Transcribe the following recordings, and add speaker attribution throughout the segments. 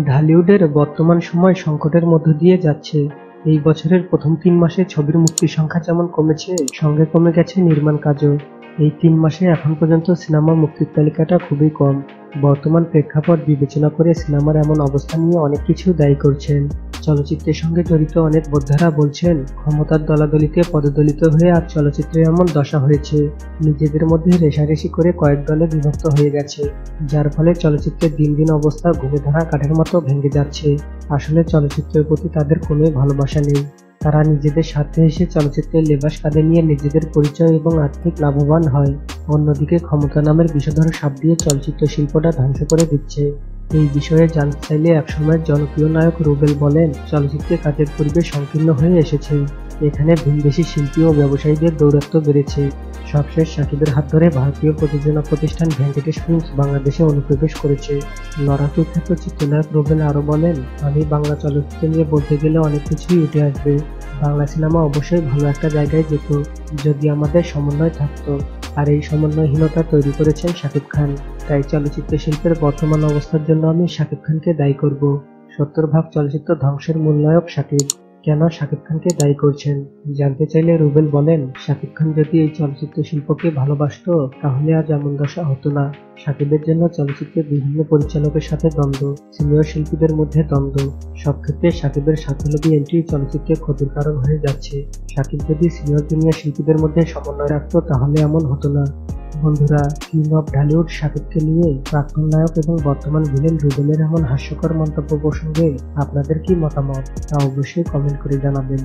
Speaker 1: ঢালিউডের বর্তমান সময় সংকটের মধ্য দিয়ে যাচ্ছে। এই বছরের প্রথম তিন মাসে ছবির মুক্তির সংখ্যা যেমন কমেছে, সঙ্গে কমে গেছে নির্মাণ কাজও। এই তিন মাসে এখন পর্যন্ত সিনেমা মুক্তির তালিকাটা খুবই কম। বর্তমান প্রেক্ষাপট বিবেচনা করে সিনেমার এমন অবস্থা নিয়ে অনেক কিছু দায়ী করছেন। চলচ্চিত্রের সঙ্গে জড়িত অনেক বোদ্ধারা বলছেন, ক্ষমতার দলাদলিতে পদদলিত হয়ে আর চলচ্চিত্রে এমন দশা হয়েছে। নিজেদের মধ্যে রেশারেশি করে কয়েক দলে বিভক্ত হয়ে গেছে, যার ফলে চলচ্চিত্রের দিন দিন অবস্থা ঘুরে ধরা কাঠের মতো ভেঙে যাচ্ছে। আসলে চলচ্চিত্রের প্রতি তাদের কোনো ভালোবাসা নেই। তারা নিজেদের স্বার্থে এসে চলচ্চিত্রের লেবাস কাঁধে নিয়ে নিজেদের পরিচয় এবং আর্থিক লাভবান হয়। অন্যদিকে ক্ষমতা নামের বিষধর সাপ দিয়ে চলচ্চিত্র শিল্পটা ধ্বংস করে দিচ্ছে। এই বিষয়ে জানতে চাইলে একসময়ের জনপ্রিয় নায়ক রুবেল বলেন, চলচ্চিত্রে কাজের পরিবেশ সংকীর্ণ হয়ে এসেছে। এখানে ভিনদেশি শিল্পী ও ব্যবসায়ীদের দৌরাত্ম্য বেড়েছে। সবশেষ সাকিবের হাত ধরে ভারতীয় প্রযোজনা প্রতিষ্ঠান ভেঙ্কটেশ ফিল্মস বাংলাদেশে অনুপ্রবেশ করেছে। লড়াকু খ্যাত চিত্রনায়ক রুবেল আরও বলেন, আমি বাংলা চলচ্চিত্র নিয়ে বলতে গেলে অনেক কিছুই উঠে আসবে। বাংলা সিনেমা অবশ্যই ভালো একটা জায়গায় যেত, যদি আমাদের সমন্বয় থাকতো। আর এই সমন্বয়হীনতা তৈরি করেছেন শাকিব খান। তাই চলচ্চিত্র শিল্পের বর্তমান অবস্থার জন্য আমি শাকিব খানকে দায়ী করব। সত্তর ভাগ চলচ্চিত্র ধ্বংসের মূল্যায়ক শাকিব। কেন শাকিব খানকে দায়ী করছেন? জানতে চাইলে রুবেল বলেন, শাকিব খান যদি এই চলচ্চিত্র শিল্পকে ভালোবাসতো, তাহলে আজ এমন দশা হতো না। শাকিবের জন্য চলচ্চিত্রের বিভিন্ন পরিচালকের সাথে দ্বন্দ্ব, সিনিয়র শিল্পীদের মধ্যে দ্বন্দ্ব। সব ক্ষেত্রে সাকিবের স্বার্থলোভী এন্ট্রি চলচ্চিত্রের ক্ষতির কারণ হয়ে যাচ্ছে। শাকিব যদি সিনিয়র জুনিয়র শিল্পীদের মধ্যে সমন্বয় রাখতো, তাহলে এমন হতো না। বন্ধুরা কিং অফ ঢালিউড সাকিবকে নিয়ে প্রাক্তন নায়ক এবং বর্তমান ভিলেন রুবেলের এমন হাস্যকর মন্তব্য প্রসঙ্গে আপনাদের কি মতামত, তা অবশ্যই কমেন্ট করে জানাবেন।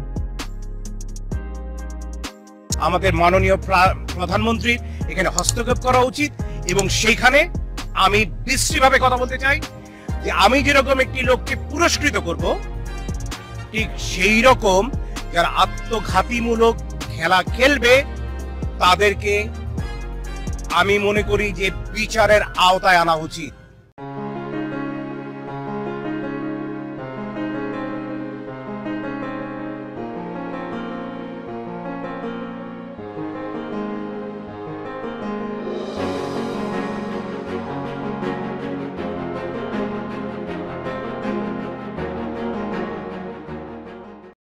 Speaker 2: আমাদের মাননীয় প্রা- প্রধানমন্ত্রী, এখানে হস্তক্ষেপ করা উচিত এবং সেইখানে আমি বিশ্রীভাবে কথা বলতে চাই যে আমি যেরকম একটি লোককে পুরস্কৃত করব, ঠিক সেই রকম যারা আত্মঘাতীমূলক খেলা খেলবে, তাদেরকে আমি মনে করি যে বিচারের আওতায় আনা উচিত।